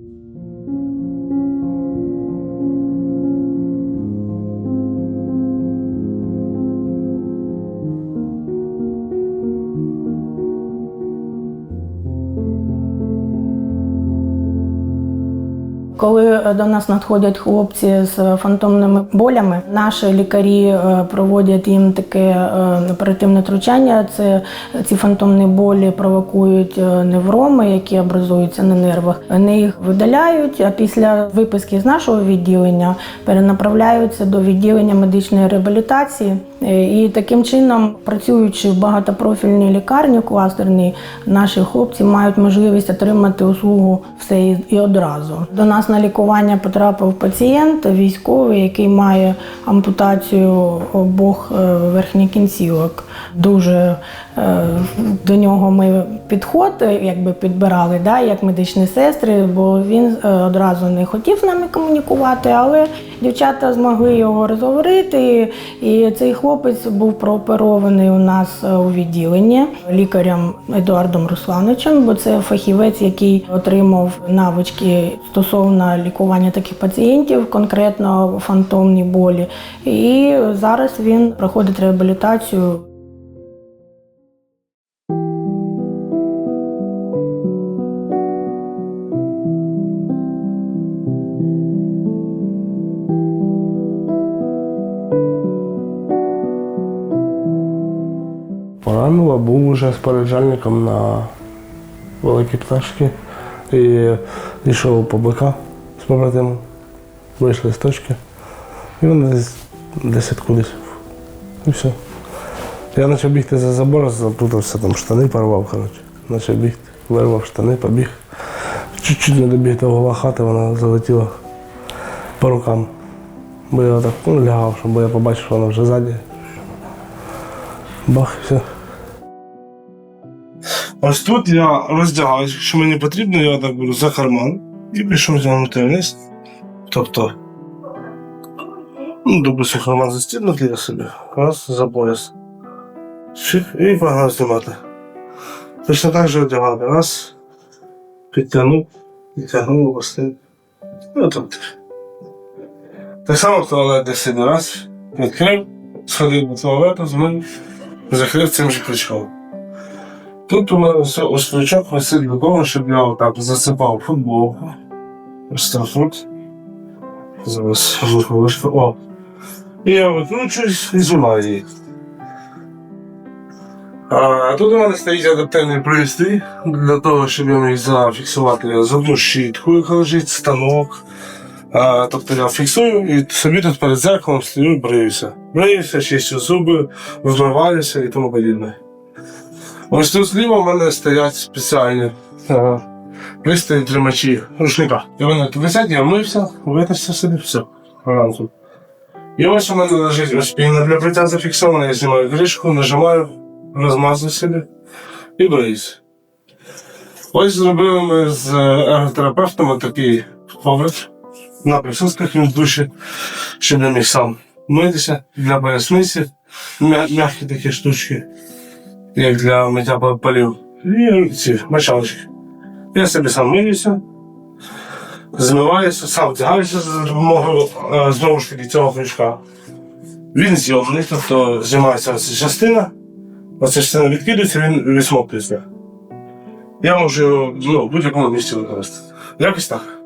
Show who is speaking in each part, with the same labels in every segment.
Speaker 1: Thank you. Коли до нас надходять хлопці з фантомними болями, наші лікарі е, проводять їм таке е, оперативне втручання. Це ці фантомні болі провокують е, невроми, які образуються на нервах. Вони їх видаляють, а після виписки з нашого відділення перенаправляються до відділення медичної реабілітації. Е, І таким чином, працюючи в багатопрофільній лікарні кластерній, наші хлопці мають можливість отримати услугу все і- одразу. До нас на лікування потрапив пацієнт військовий, який має ампутацію обох е, верхніх кінцівок. Дуже до нього ми підход е, якби підбирали, да, як медичні сестри, бо він е, одразу не хотів з нами комунікувати, але дівчата змогли його розговорити. І цей хлопець був прооперований у нас е, у відділенні лікарем Едуардом Руслановичем, бо це фахівець, який отримав навички стосовно лікування таких пацієнтів, конкретно фантомні болі. І зараз він проходить реабілітацію.
Speaker 2: Поранило, був уже споряджальником на великі пташки і йшов по БК з побратимом. Вийшли з точки. І вони десь десять кудись. І все. Я почав бігти за забор, заплутався, там штани порвав, коротше. Почав бігти, вирвав штани, побіг. Чуть-чуть не добіг до гола хати, вона залетіла по рукам. Бо я так ну, лягав, щоб я побачив, що вона вже ззаді. Бах, все. Ось тут я роздягаюсь, якщо мені потрібно, я так беру за карман і пішов тягнути вниз. Тобто, ну, допустим, карман застібнути я собі, раз за пояс. Шик, і погнав знімати. Точно так же одягати. Раз, підтягнув, підтягнув, опустив. Ну, тобто. Так само в туалет десь раз, відкрив, сходив до туалету, змив, закрив цим же крючком. Тут у мене все ось крючок висить для того, щоб я отак засипав футболку. Ось от. Зараз виходиш. О. І я викручуюсь і знімаю її. А тут у мене стоїть адаптивний пристрій для того, щоб я міг зафіксувати зубну щітку, яка лежить, станок. А, тобто я фіксую і собі тут перед зеркалом стою і бриюся. Бриюся, чистю зуби, вмиваюся і тому подібне. Ось тут зліва в мене стоять спеціальні е, пристрої тримачі рушника. І вони висять, я вмився, витерся собі, все. Ранку. І ось у мене лежить ось піна для бриття зафіксована, я знімаю кришку, нажимаю, розмазую собі і бриюсь. Ось зробили ми з ерготерапевтом такий поверх на присутствах він в душі, щоб я міг сам митися для поясниці, м'я- м'які такі штучки як для миття полів. І ці мочалочки. Я собі сам миюся, змиваюся, сам вдягаюся за допомогою е, знову ж таки цього крючка. Він зйомний, тобто знімається ця частина, оця частина відкидується, він відсмоктується. Я можу ну, в будь-якому місці використати. Якось так.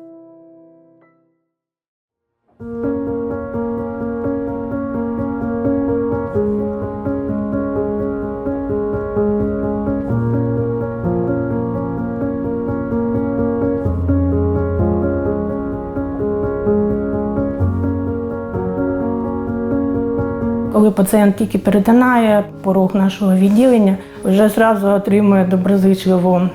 Speaker 1: Коли пацієнт тільки перетинає порог нашого відділення, вже зразу отримує доброзичливе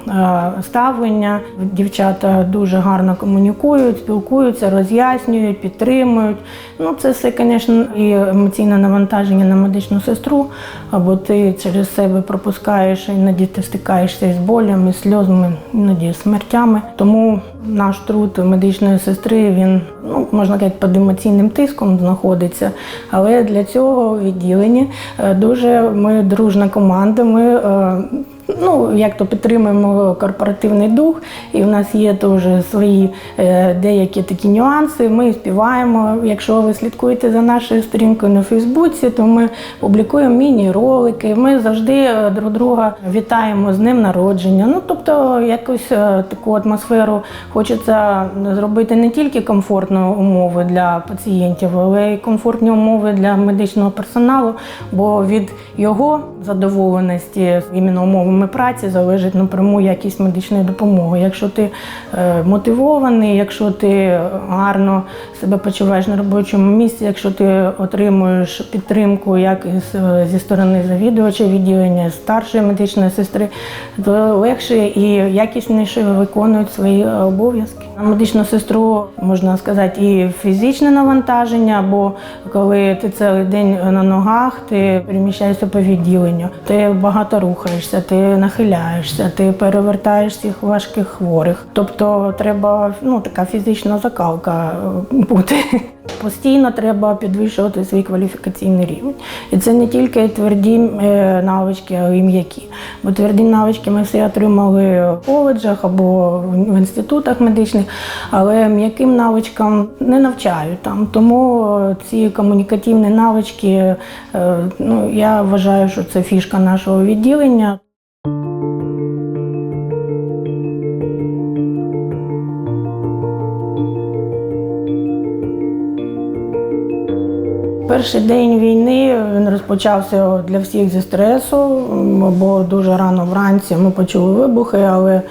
Speaker 1: ставлення. Дівчата дуже гарно комунікують, спілкуються, роз'яснюють, підтримують. Ну, це все, звісно, і емоційне навантаження на медичну сестру, або ти через себе пропускаєш, іноді ти стикаєшся з болями, сльозами, іноді смертями. Тому наш труд медичної сестри він ну можна сказати, під емоційним тиском знаходиться. Але для цього відділенні е, дуже ми дружна команда. Ми е, ну як то підтримуємо корпоративний дух, і в нас є теж свої е, деякі такі нюанси. Ми співаємо. Якщо ви слідкуєте за нашою сторінкою на Фейсбуці, то ми публікуємо міні-ролики. Ми завжди е, друг друга вітаємо з ним народження. Ну тобто, якось е, таку атмосферу хочеться зробити не тільки комфортні умови для пацієнтів, але й комфортні умови для медичного персоналу, бо від його задоволеності іменно умовами праці залежить напряму якість медичної допомоги. Якщо ти е, мотивований, якщо ти гарно себе почуваєш на робочому місці, якщо ти отримуєш підтримку як е, зі сторони завідувача відділення, старшої медичної сестри, то легше і якісніше виконують свої е, обов'язки. На медичну сестру можна сказати і фізичне навантаження, бо коли ти цілий день на ногах, ти переміщаєшся по відділенню, ти багато рухаєшся, ти нахиляєшся, ти перевертаєш всіх важких хворих. Тобто треба ну така фізична закалка е, бути. Постійно треба підвищувати свій кваліфікаційний рівень. І це не тільки тверді е, навички, а й м'які. Бо тверді навички ми всі отримали в коледжах або в інститутах медичних, але м'яким навичкам не навчають там. Тому е, ці комунікативні навички, ну я вважаю, що це фішка нашого відділення. Перший день війни він розпочався для всіх зі стресу, бо дуже рано вранці ми почули вибухи, але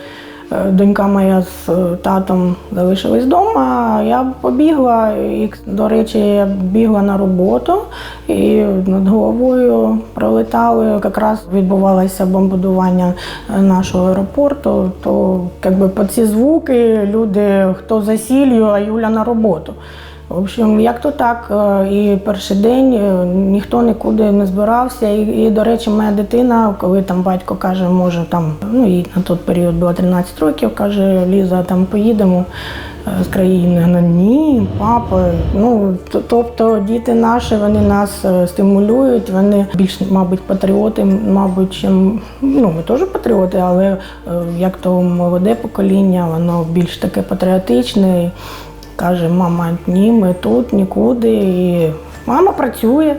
Speaker 1: е, донька моя з е, татом залишились вдома. Я побігла, і, до речі, я бігла на роботу і над головою пролетали. Якраз відбувалося бомбардування е, нашого аеропорту. То якби по ці звуки люди хто за сіллю, а Юля на роботу. В общем, як то так, е, і перший день е, ніхто нікуди не збирався. І, і до речі, моя дитина, коли там батько каже, може там, ну їй на той період було 13 років, каже, Ліза, там поїдемо е, з країни. Вона, ні, папа. Ну тобто діти наші, вони нас стимулюють, вони більш, мабуть, патріоти, мабуть, чим ну ми теж патріоти, але як то молоде покоління, воно більш таке патріотичне. Каже, мама, ні, ми тут нікуди. І мама працює.